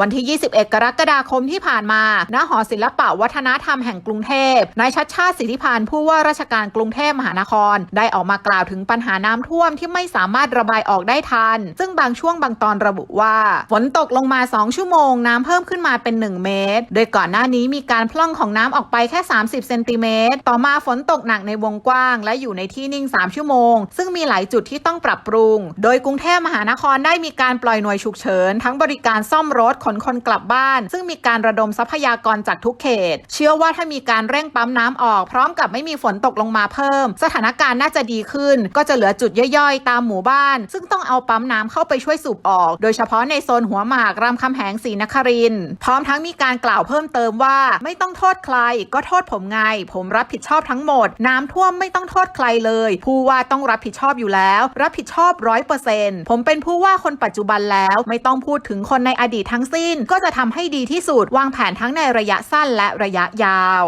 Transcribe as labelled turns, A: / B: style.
A: วันที่ 21 กรกฎาคมที่ผ่านมา ณ หอศิลปะวัฒนธรรมแห่งกรุงเทพ นายชัดชาติสิทธิพานธ์ผู้ว่าราชการกรุงเทพมหานคร ได้ออกมากล่าวถึงปัญหาน้ำท่วมที่ไม่สามารถระบายออกได้ทัน ซึ่งบางช่วงบางตอนระบุว่า ฝนตกลงมา 2 ชั่วโมง น้ำเพิ่มขึ้นมาเป็น 1 เมตร โดยก่อนหน้านี้มีการพล่องของน้ำออกไปแค่ 30 เซนติเมตร ต่อมาฝนตกหนักในวงกว้าง และอยู่ในที่นิ่ง 3 ชั่วโมง ซึ่งมีหลายจุดที่ต้องปรับปรุง โดยกรุงเทพมหานครได้มีการปล่อยหน่วยฉุกเฉินทั้งบริการซ่อมรถขนคนกลับบ้าน ซึ่งมีการระดมทรัพยากรจากทุกเขต เชื่อว่าถ้ามีการเร่งปั๊มน้ำออก พร้อมกับไม่มีฝนตกลงมาเพิ่ม สถานการณ์น่าจะดีขึ้น ก็จะเหลือจุดย่อยๆ ตามหมู่บ้าน ซึ่งต้องเอาปั๊มน้ำเข้าไปช่วยสูบออก โดยเฉพาะในโซนหัวหมากรามคำแหงศรีนครินพร้อมทั้งมีการกล่าวเพิ่มเติมว่า ไม่ต้องโทษใคร ก็โทษผมไง ผมรับผิดชอบทั้งหมด น้ำท่วมไม่ต้องโทษใครเลย ผู้ว่าต้องรับผิดชอบอยู่แล้ว รับผิดชอบร้อยเปอร์เซ็นต์ผมเป็นผู้ว่าคนปัจจุบันแล้ว ไม่ต้องพูดถึงคนในอดีตทั้งสิ้น ก็จะทำให้ดีที่สุดวางแผนทั้งในระยะสั้นและระยะยาว